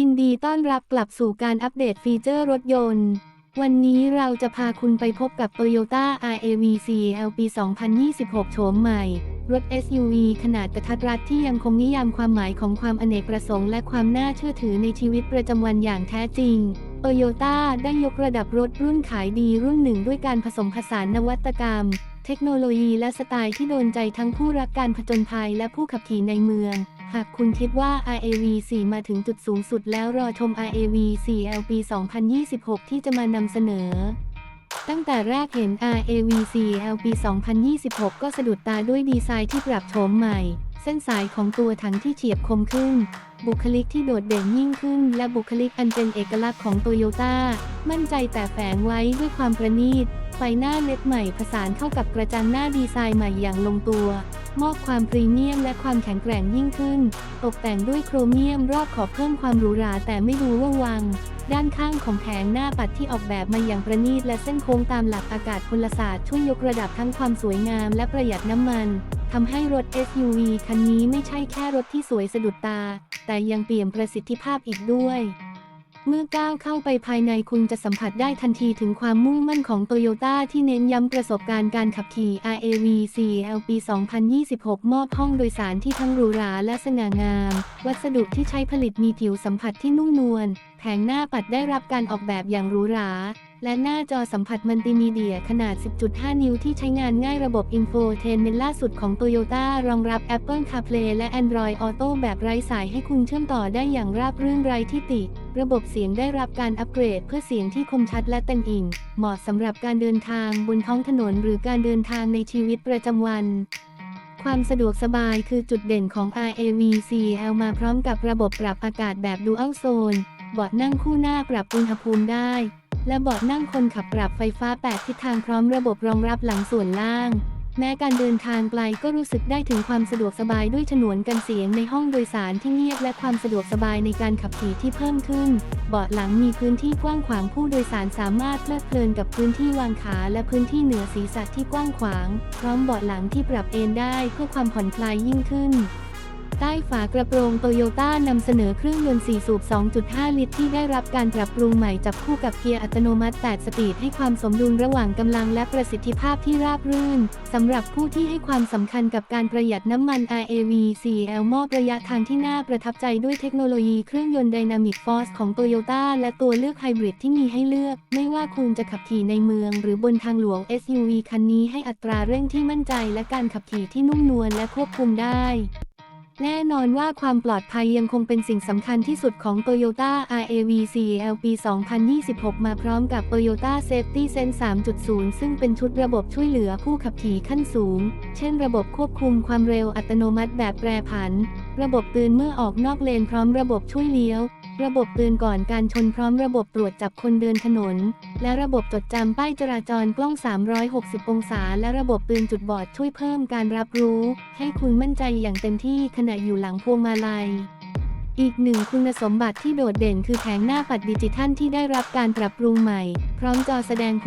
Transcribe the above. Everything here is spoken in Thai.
ยินดีต้อนรับกลับสู่การอัปเดตฟีเจอร์รถยนต์ วันนี้เราจะพาคุณไปพบกับ Toyota RAV CL ปี 2026 โฉมใหม่ รถ SUV ขนาดกระทัดรัดที่ยังคงนิยามความหมายของความอเนกประสงค์และความน่าเชื่อถือในชีวิตประจำวันอย่างแท้จริง Toyota ได้ยกระดับรถรุ่นขายดีรุ่นหนึ่งด้วยการผสมผสานนวัตกรรม เทคโนโลยีและสไตล์ที่โดนใจทั้งผู้รักการผจญภัยและผู้ขับขี่ในเมือง หากคุณคิดว่า RAV 4 มาถึงจุดสูงสุดแล้วรอชม RAV 4 L ปี 2026 ที่จะมานำเสนอ ตั้งแต่แรกเห็น RAV 4 L ปี 2026 ก็สะดุดตาด้วยดีไซน์ที่ปรับโฉมใหม่ เส้นสายของตัวถังที่เฉียบคมขึ้น บุคลิกที่โดดเด่นยิ่งขึ้น และบุคลิกอันเป็นเอกลักษณ์ของโตโยต้ามั่นใจแต่แฝงไว้ด้วยความประณีตไฟหน้าเล็ดใหม่ผสานเข้ากับกระจังหน้าดีไซน์ใหม่อย่างลงตัว มอบความพรีเมียมและความแข็งแกร่งยิ่งขึ้น ตกแต่งด้วยโครเมียมรอบขอบเพิ่มความหรูหราแต่ไม่ดูว่าวัง ด้านข้างของแผงหน้าปัดที่ออกแบบมาอย่างประณีตและเส้นโค้งตามหลักอากาศพลศาสตร์ช่วยยกระดับทั้งความสวยงามและประหยัดน้ำมันทำให้รถ SUV คันนี้ไม่ใช่แค่รถที่สวยสะดุดตา แต่ยังเปี่ยมประสิทธิภาพอีกด้วย เมื่อก้าวเข้าไปภายในคุณจะสัมผัสได้ทันทีถึงความมุ่งมั่นของโตโยต้าที่เน้นย้ำประสบการณ์การขับขี่ RAV 4L ปี 2026 มอบห้องโดยสารที่ทั้งหรูหราและสง่างาม วัสดุที่ใช้ผลิตมีผิวสัมผัสที่นุ่มนวล แผงหน้าปัดได้รับการออกแบบอย่างหรูหราและหน้าจอสัมผัสมัลติมีเดียขนาด 10.5 นิ้วที่ใช้งานง่ายระบบ Infotainment ล่าสุดของ Toyota รองรับ Apple CarPlay และ Android Auto แบบไร้สายให้คุณเชื่อมต่อได้อย่างราบรื่นไร้ที่ติ ระบบเสียงได้รับการอัปเกรดเพื่อเสียงที่คมชัดและเต็มอิ่ง เหมาะสำหรับการเดินทางบนท้องถนนหรือการเดินทางในชีวิตประจำวันความสะดวกสบายคือจุดเด่นของ RAV CL มาพร้อมกับระบบปรับอากาศแบบ Dual Zone เบาะนั่งคู่หน้าปรับอุณหภูมิได้ และเบาะนั่งคนขับปรับไฟฟ้า 8 ทิศทางพร้อมระบบรองรับหลังส่วนล่าง แม้การเดินทางไกลก็รู้สึกได้ถึงความสะดวกสบายด้วยฉนวนกันเสียงในห้องโดยสารที่เงียบและความสะดวกสบายในการขับขี่ที่เพิ่มขึ้น เบาะหลังมีพื้นที่กว้างขวางผู้โดยสารสามารถเพลิดเพลินกับพื้นที่วางขาและพื้นที่เหนือศีรษะที่กว้างขวาง พร้อมเบาะหลังที่ปรับเอนได้เพื่อความผ่อนคลายยิ่งขึ้น ใต้ฝากระโปรงโตโยต้านำเสนอเครื่องยนต์ 4 สูบ 2.5 ลิตร ที่ได้รับการปรับปรุงใหม่จับคู่กับเกียร์อัตโนมัติ 8 สปีดให้ความสมดุลระหว่างกำลังและประสิทธิภาพที่ราบรื่นสำหรับผู้ที่ให้ความสำคัญกับการประหยัดน้ำมัน RAV 4L มอบระยะทางที่น่าประทับใจด้วยเทคโนโลยีเครื่องยนต์ Dynamic Force ของ Toyota และตัวเลือกไฮบริดที่มีให้เลือก ไม่ว่าคุณจะขับขี่ในเมือง หรือบนทางหลวง SUV คันนี้ให้อัตราเร่งที่มั่นใจ และการขับขี่ที่นุ่มนวลและควบคุมได้ แน่นอนว่าความปลอดภัยยังคงเป็นสิ่งสำคัญที่สุดของ Toyota RAV 4L ปี 2026 มาพร้อมกับ Toyota Safety Sense 3.0 ซึ่งเป็นชุดระบบช่วยเหลือผู้ขับขี่ขั้นสูง เช่นระบบควบคุมความเร็วอัตโนมัติแบบแปรผัน ระบบเตือนเมื่อออกนอกเลนพร้อมระบบช่วยเลี้ยว ระบบเตือนก่อนการชนพร้อมระบบตรวจจับคนเดินถนน และระบบจดจำป้ายจราจรกล้อง 360 องศา และระบบเตือนจุดบอดช่วยเพิ่มการรับรู้ ให้คุณมั่นใจอย่างเต็มที่ขณะอยู่หลังพวงมาลัยอีกหนึ่งคุณสมบัติที่โดดเด่นคือแผงหน้าปัดดิจิทัลที่ได้รับการปรับปรุงใหม่ พร้อมจอแสดงผล